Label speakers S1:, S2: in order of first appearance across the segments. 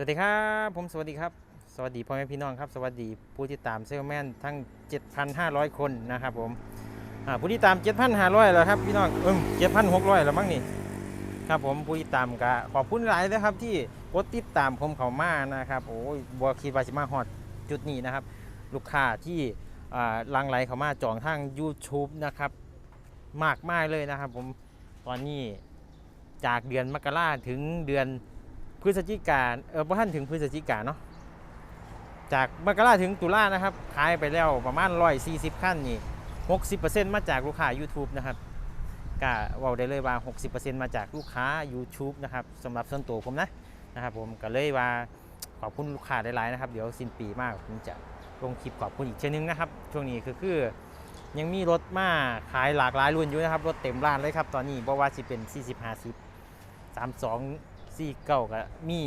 S1: สวัสดีครับ ผมสวัสดีครับ สวัสดีพ่อแม่พี่น้องครับ สวัสดีผู้ที่ตามเซลแมนทั้ง 7,500 คนนะครับผมผู้ที่ตาม 7,500แล้วครับพี่น้องเอิ่ม7,600แล้วมั้งนี่ครับผมผู้ที่ตามก็ขอบคุณหลายนะครับที่กดติดตามผมเขามานะครับโอ้ยบัวคิดว่าจะมาฮอดจุดนี้นะครับ ลูกค้าที่อ่าลังไหลเขามาจองทาง YouTube นะครับมากมากเลยนะครับผมตอนนี้จากเดือนมกราถึงเดือน พฤศจิกาเออพอท่านถึงพฤศจิกาเนาะจากมกราถึงตุลานะครับขายไปแล้วประมาณ140ขั้นนี่60%มาจากลูกค้า YouTube นะครับก็เว่าได้เลยว่า60%มาจากลูกค้า YouTube นะครับสำหรับส่วนตัวผมนะนะครับผมก็เลยว่าขอบคุณลูกค้าหลายๆนะครับเดี๋ยวสิ้นปีมากผมจะลงคลิปขอบคุณอีกเช่นนึงนะครับช่วงนี้คือคือยังมีรถมาขายหลากหลายรุ่นอยู่นะครับรถเต็มร้านเลยครับตอนนี้เพราะว่าสิเป็น40 50 32 สี่เก้าก็มี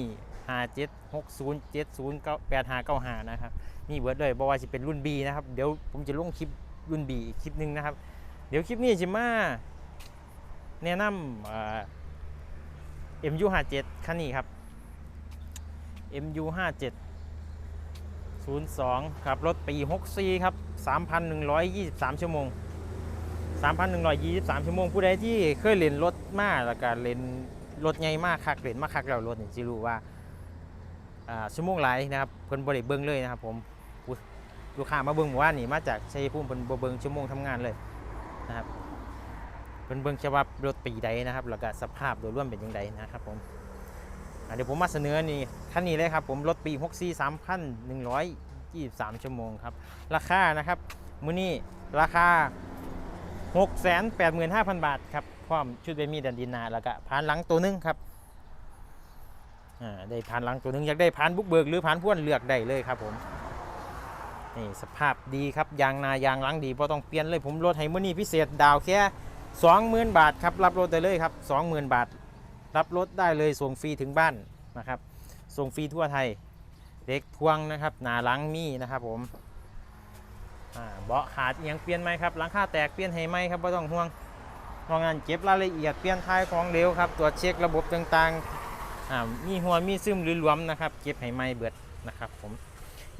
S1: ห้าเจ็ดหกศูนย์เจ็ดศูนย์เก้าแปดห้าเก้าห้านะครับมีเบิร์ดเลยบอกว่าจะเป็นรุ่น B นะครับ เดี๋ยวผมจะลงคลิปรุ่น B อีกคลิปหนึ่งนะครับ เดี๋ยวคลิปนี้จะมาแนะนำเอ่อ MU 5 7คันนี้ครับ MU 5 7 02ครับรถปี64ครับ 3,123 ชั่วโมง 3,123 ชั่วโมง ผู้ใดที่เคยเล่นรถมาแล้วก็เล่น รถใหญ่มากคักเล่นมากคักแล้วรถนี่จะรู้ว่าชั่วโมงไหลนะครับเพิ่นบ่ได้เบิ่งเลยนะครับผมผู้ลูกค้ามาเบิ่งเมื่อวานนี่มาจากชัยภูมิเพิ่นบ่เบิ่งชั่วโมงทำงานเลยนะครับเพิ่นเบิ่งแค่ว่ารถปีใดนะครับแล้วก็สภาพโดยรวมเป็นจังไดนะครับผมเดี๋ยวผมมาเสนอนี่คันนี้เลยครับผมรถปี 64 3,123 ชั่วโมงครับราคานะครับมื้อนี้ราคา 685,000 บาทครับ ร้อมชุดเบมีดันดินนาแล้วก็ผ่านหลังตัวหนึงครับได้ผ่านหลังตัวหนึงอยากได้ผ่านบุกเบิกหรือผ่านพ่วนเลือกได้เลยครับผมนี่สภาพดีครับยางนายางหลังดีเพราะต้องเปลี่ยนเลยผมลดให้มื้อนี้พิเศษดาวแค่20,000บาทครับรับรถได้เลยครับ20,000บาท รับรถได้เลยส่งฟรีถึงบ้านนะครับส่งฟรีทั่วไทยเด็กพวงนะครับหนาหลังมีนะครับผมเบาะขาดยังเปลี่ยนไหมครับหลังคาแตกเปลี่ยนให้ไหมครับไม่ต้องห่วง นอกนั้นเก็บรายละเอียดเปลี่ยนท้ายของเร็วครับ ตรวจเช็คระบบต่างๆ มีหัวมีซึมหรือหลวมนะครับเก็บให้ไหมเบิดนะครับ ผม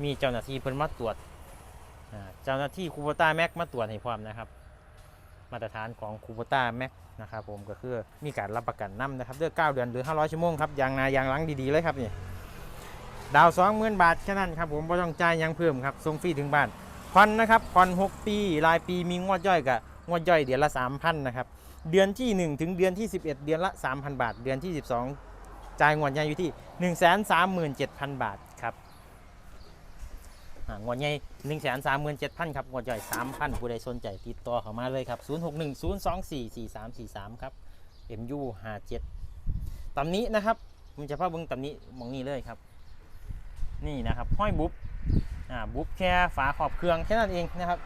S1: มีเจ้าหน้าที่เพิ่นมาตรวจเจ้าหน้าที่คูโบต้าแม็กมาตรวจให้พร้อมนะครับ มาตรฐานของคูโบต้าแม็กนะครับผมก็คือมีการรับประกันนํนะครับเดือน9เดือนหรือ 500 ชั่วโมงครับยางนายางหลังดีๆเลยครับนี่ดาว20,000บาทแค่นั้นครับผมไม่ต้องจ่ายยังเพิ่มครับส่งฟรีถึงบ้านผ่อนนะครับผ่อน6 ปีรายปีมีงวดย่อยกับ งวดย่อยเดือนละ 3,000นะครับเดือนที่ 1 ถึงเดือนที่ 11 เดือนละ 3,000 บาท เดือนที่ 12 จ่ายงวดใหญ่อยู่ที่ 137,000 บาทครับงวดใหญ่ 137,000ครับงวดย่อย3,000 ผู้ใดสนใจติดต่อเข้ามาเลยครับ 0610244343 ครับ MU 57 ตำนี้นะครับผมจะพาเบิ่งตำนี้มองนี้เลยครับ นี่นะครับห้อยบุ๊บอ่าบุ๊บแค่ฝาขอบเครื่องแค่นั้นเองนะครับ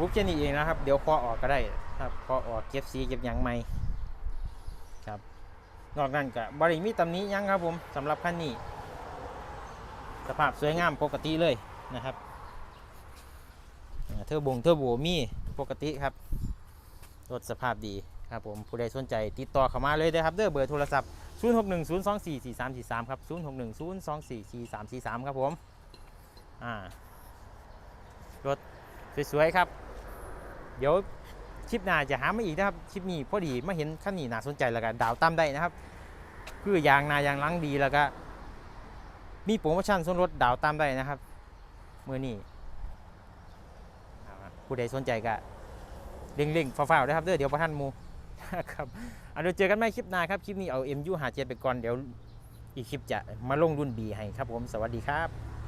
S1: บุ๊บแค่นี้เองนะครับ เดี๋ยวพอออกก็ได้ครับพอออกเก็บสีเก็บยางใหม่ครับ นอกนั้นก็บริมีตำหนี้ยังครับผมสำหรับคันนี้ สภาพสวยงามปกติเลยนะครับเทอร์บงเทอร์โบมีปกติครับรถสภาพดีครับผมผู้ใดสนใจติดต่อเข้ามาเลยนะครับเด้อเบอร์โทรศัพท์ 0610244343 ครับ 0610244343 ครับผมอ่ารถสวยๆครับ เดี๋ยวคลิปหน้าจะหามาอีกนะครับคลิปนี้พอดีมาเห็นขั้นนี้น่าสนใจแล้วก็ดาวตั้มได้นะครับ คือยางนายางหลังดีแล้วก็มีโปรโมชั่นส่วนลดดาวตามได้นะครับมือนี้อ่ผู้ใดสนใจก็เร่งๆฟ้าวๆนะครับเด้อเดี๋ยวประท่านมูครับเอาเดี๋ยวเจอกันใหม่คลิปหน้าครับ คลิปนี้เอา MU หาเจ็ดไปก่อนเดี๋ยวอีกคลิปจะมาลงรุ่น B ให้ครับผมสวัสดีครับ